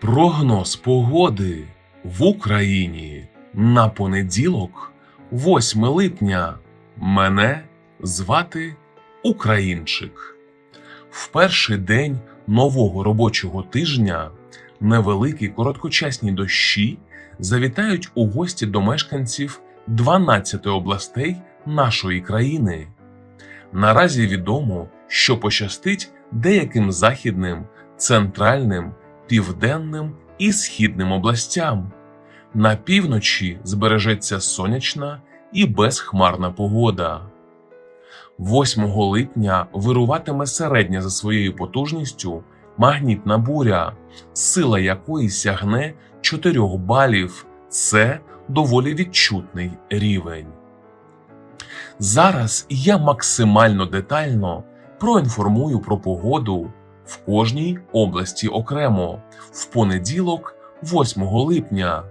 Прогноз погоди в Україні на понеділок, 8 липня. Мене звати Українчик. В перший день нового робочого тижня невеликі короткочасні дощі завітають у гості до мешканців 12 областей нашої країни. Наразі відомо, що пощастить деяким західним, центральним, південним і східним областям. На півночі збережеться сонячна і безхмарна погода. 8 липня вируватиме середня за своєю потужністю магнітна буря, сила якої сягне 4 балів. Це доволі відчутний рівень. Зараз я максимально детально проінформую про погоду в кожній області окремо в понеділок, 8 липня.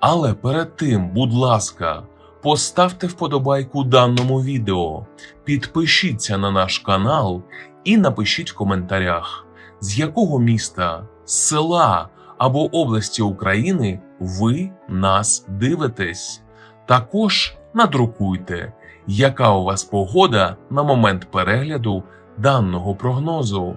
Але перед тим, будь ласка, поставте вподобайку даному відео, підпишіться на наш канал і напишіть в коментарях, з якого міста, села або області України ви нас дивитесь. Також надрукуйте, яка у вас погода на момент перегляду даного прогнозу.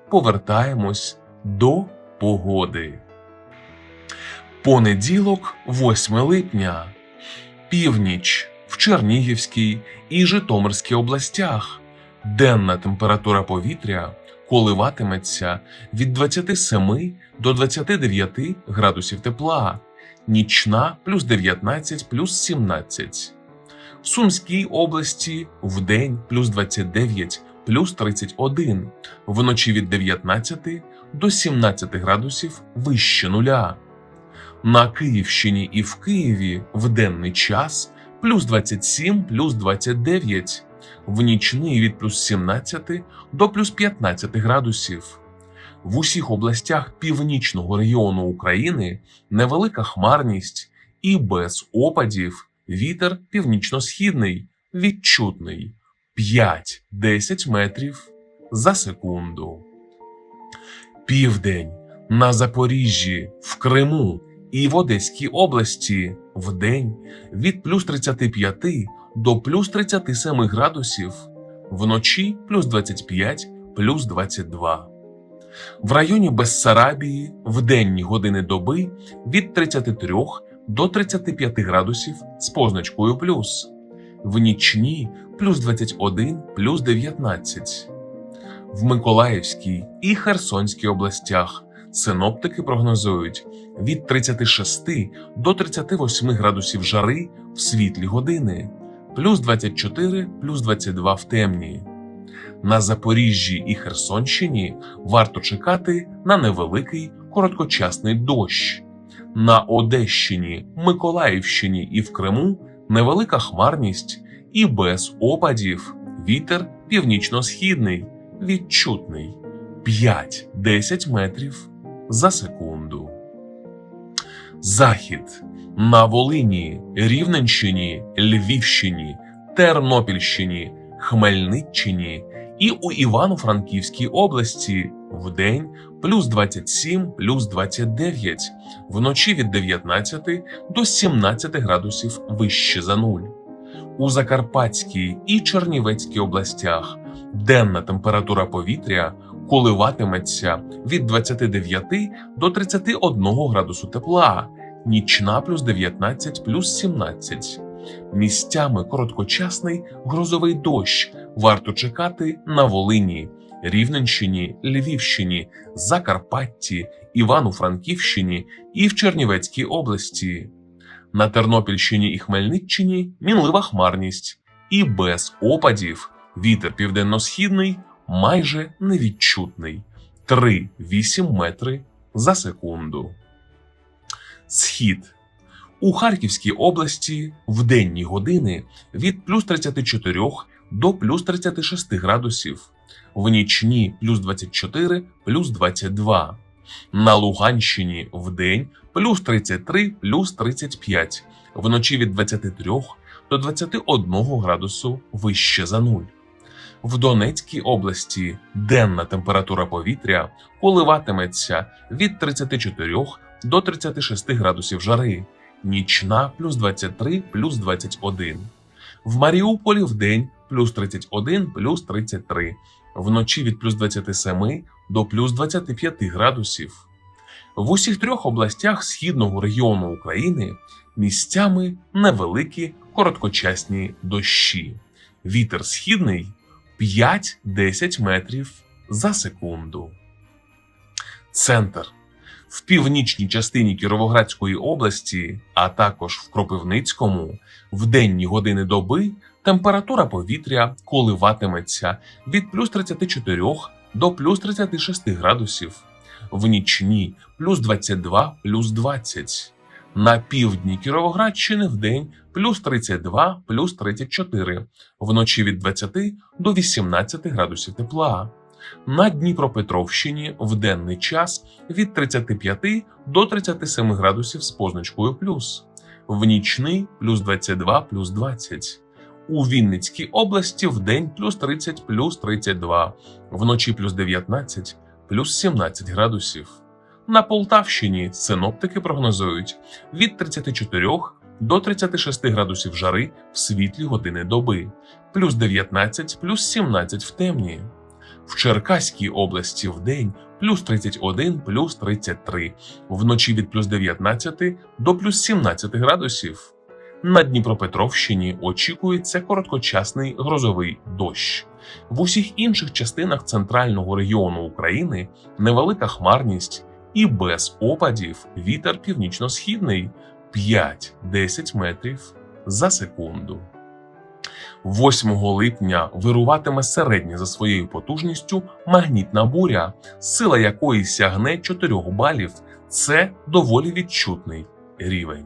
повертаємось до погоди. Понеділок, 8 липня. Північ в Чернігівській і Житомирській областях. Денна температура повітря коливатиметься від 27 до 29 градусів тепла, нічна плюс 19 плюс 17. В Сумській області в день плюс 29 плюс 31, вночі від 19 до 17 градусів вище нуля. На Київщині і в Києві в денний час плюс 27 плюс 29, в нічний від плюс 17 до плюс 15 градусів. В усіх областях північного регіону України невелика хмарність і без опадів вітер північно-східний відчутний 5-10 метрів за секунду. Південь на Запоріжжі, в Криму і в Одеській області в день від плюс 35 до плюс 37 градусів, вночі плюс 25 плюс 22. В районі Бессарабії в денні години доби від 33 до 35 градусів з позначкою плюс, в нічні плюс 21 плюс 19. В Миколаївській і Херсонській областях синоптики прогнозують від 36 до 38 градусів жари в світлі години, плюс 24 плюс 22 в темні. На Запоріжжі і Херсонщині варто чекати на невеликий короткочасний дощ. На Одещині, Миколаївщині і в Криму невелика хмарність і без опадів вітер північно-східний, відчутний 5-10 метрів за секунду. Захід на Волині, Рівненщині, Львівщині, Тернопільщині, Хмельниччині і у Івано-Франківській області вдень плюс 27 плюс 29, вночі від 19 до 17 градусів вище за нуль. У Закарпатській і Чернівецькій областях денна температура повітря коливатиметься від 29 до 31 градусу тепла, нічна плюс 19 плюс 17. Місцями короткочасний грозовий дощ варто чекати на Волині, Рівненщині, Львівщині, Закарпатті, Івано-Франківщині і в Чернівецькій області. На Тернопільщині і Хмельниччині мінлива хмарність і без опадів вітер південно-східний майже невідчутний 3,8 метри за секунду. Схід у Харківській області в денні години від плюс 34 до плюс 36 градусів, в нічні плюс 24 плюс 22. На Луганщині в день плюс 33 плюс 35, вночі від 23 до 21 градусу вище за нуль. В Донецькій області денна температура повітря коливатиметься від 34 до 36 градусів жари, нічна плюс 23 плюс 21. В Маріуполі в день плюс 31 плюс 33, вночі від плюс 27 до плюс 25 градусів. В усіх трьох областях східного регіону України місцями невеликі короткочасні дощі. Вітер східний 5-10 метрів за секунду. Центр в північній частині Кіровоградської області, а також в Кропивницькому, в денні години доби температура повітря коливатиметься від плюс 34 до плюс 36 градусів, в нічні плюс 22 плюс 20. На півдні Кіровоградщини в день плюс 32 плюс 34, вночі від 20 до 18 градусів тепла. На Дніпропетровщині в денний час від 35 до 37 градусів з позначкою плюс, в нічний плюс 22 плюс 20. У Вінницькій області в день плюс 30 плюс 32, вночі плюс 19 плюс 17 градусів. На Полтавщині синоптики прогнозують від 34 до 36 градусів жари в світлі години доби, плюс 19 плюс 17 в темні. В Черкаській області в день плюс 31 плюс 33, вночі від плюс 19 до плюс 17 градусів. На Дніпропетровщині очікується короткочасний грозовий дощ. В усіх інших частинах центрального регіону України невелика хмарність і без опадів вітер північно-східний 5-10 метрів за секунду. 8 липня вируватиме середня за своєю потужністю магнітна буря, сила якої сягне 4 балів. Це доволі відчутний рівень.